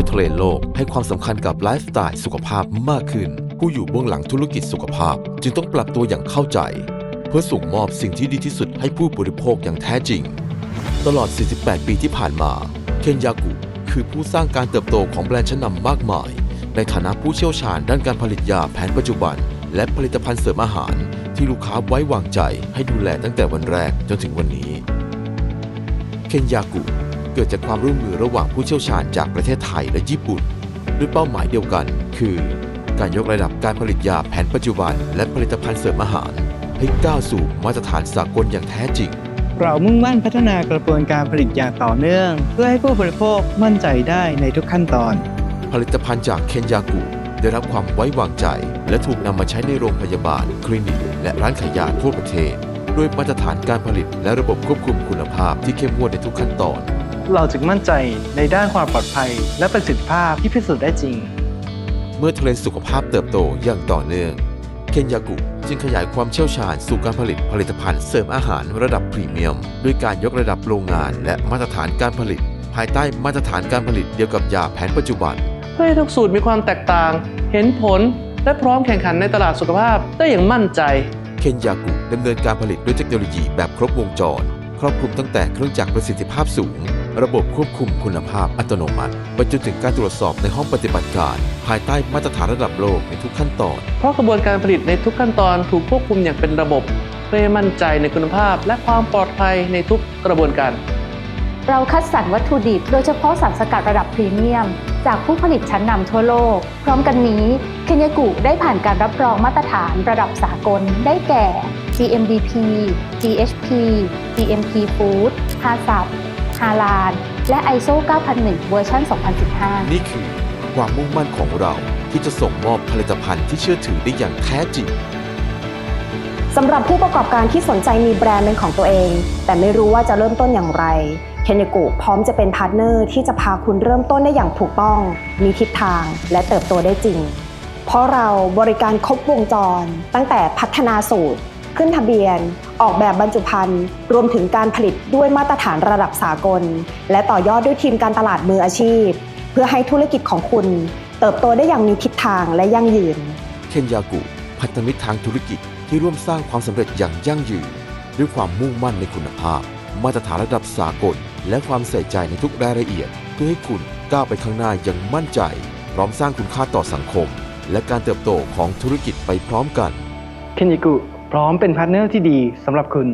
มื่อเทรนด์โลก ให้ความสำคัญกับไลฟ์สไตล์สุขภาพมากขึ้น ผู้อยู่เบื้องหลังธุรกิจสุขภาพ จึงต้องปรับตัวอย่างเข้าใจ เพื่อส่งมอบสิ่งที่ดีที่สุดให้ผู้บริโภคอย่างแท้จริง ตลอด 48 ปีที่ผ่านมาเคนยากุคือผู้สร้างการเติบโตของแบรนด์ชั้นนำมากมาย ในฐานะผู้เชี่ยวชาญด้านการผลิตยาแผนปัจจุบัน และผลิตภัณฑ์เสริมอาหาร ที่ลูกค้าไว้วางใจให้ดูแลตั้งแต่วันแรกจนถึงวันนี้ เคนยากุ เกิดจากความร่วมมือระหว่างผู้เชี่ยวชาญจากประเทศไทยและญี่ปุ่น ด้วยเป้าหมายเดียวกัน คือ การยกระดับการผลิตยาแผนปัจจุบัน และผลิตภัณฑ์เสริมอาหาร ให้ก้าวสู่มาตรฐานสากลอย่างแท้จริง เรามุ่งมั่นพัฒนากระบวนการผลิตอย่างต่อเนื่อง เพื่อให้ผู้บริโภคมั่นใจได้ในทุกขั้นตอน ผลิตภัณฑ์จากเคนยากุได้รับความไว้วางใจ และถูกนำมาใช้ในโรงพยาบาล คลินิก และร้านขายยาทั่วประเทศ ด้วยมาตรฐานการผลิตและระบบควบคุมคุณภาพที่เข้มงวดในทุกขั้นตอน เราจึงมั่นใจในด้านความปลอดภัย และประสิทธิภาพที่พิสูจน์ได้จริง เมื่อเทรนด์สุขภาพเติบโตอย่างต่อเนื่องเคนยากุจึงขยายความเชี่ยวชาญสู่การผลิตผลิตภัณฑ์เสริมอาหารระดับพรีเมียม ด้วยการยกระดับโรงงานและมาตรฐานการผลิต ภายใต้มาตรฐานการผลิตเดียวกับยาแผนปัจจุบัน เพื่อให้ทุกสูตรมีความแตกต่าง เห็นผล และพร้อมแข่งขันในตลาดสุขภาพได้อย่างมั่นใจ เคนยากุดำเนินการผลิตด้วยเทคโนโลยีแบบครบวงจร ครอบคลุมตั้งแต่เครื่องจักรประสิทธิภาพสูง ระบบควบคุมคุณภาพอัตโนมัติไปจนถึงการตรวจสอบในห้องปฏิบัติการ ภายใต้มาตรฐานระดับโลกในทุกขั้นตอน เพราะกระบวนการผลิตในทุกขั้นตอนถูกควบคุมอย่างเป็นระบบเพื่อให้มั่นใจในคุณภาพ และความปลอดภัยในทุกกระบวนการ เราคัดสรรวัตถุดิบ โดยเฉพาะสารสกัดระดับพรีเมียม จากผู้ผลิตชั้นนำทั่วโลก พร้อมกันนี้เคนยากุได้ผ่านการรับรองมาตรฐานระดับสากลได้แก่ GMBP GHP GMP Food HACCP h a l a l และ ISO 9001 เวอร์ชัน2015 นี่คือความมุ่งมั่นของเราที่จะส่งมอบผลิตภัณฑ์ที่เชื่อถือได้อย่างแท้จริงสำหรับผู้ประกอบการที่สนใจมีแบรนด์เป็นของตัวเอง แต่ไม่รู้ว่าจะเริ่มต้นอย่างไรเคนยกุพร้อมจะเป็นพาร์ทเนอร์ที่จะพาคุณเริ่มต้นได้อย่างถูกต้อง มีทิศทางและเติบโตได้จริง เพราะเราบริการครบวงจร ตั้งแต่พัฒนาสูตร ขึ้นทะเบียน ออกแบบบรรจุภัณฑ์ รวมถึงการผลิตด้วยมาตรฐานระดับสากล และต่อยอดด้วยทีมการตลาดมืออาชีพ เพื่อให้ธุรกิจของคุณ เติบโตได้อย่างมีทิศทางและยั่งยืน เคนยากุพันธมิตรทางธุรกิจที่ร่วมสร้างความสำเร็จอย่างยั่งยืน ด้วยความมุ่งมั่นในคุณภาพ มาตรฐานระดับสากล และความใส่ใจในทุกรายละเอียด เพื่อให้คุณก้าวไปข้างหน้าอย่างมั่นใจ พร้อมสร้างคุณค่าต่อสังคม และการเติบโตของธุรกิจไปพร้อมกัน เคนยกุ พร้อมเป็นพาร์ทเนอร์ที่ดีสำหรับคุณ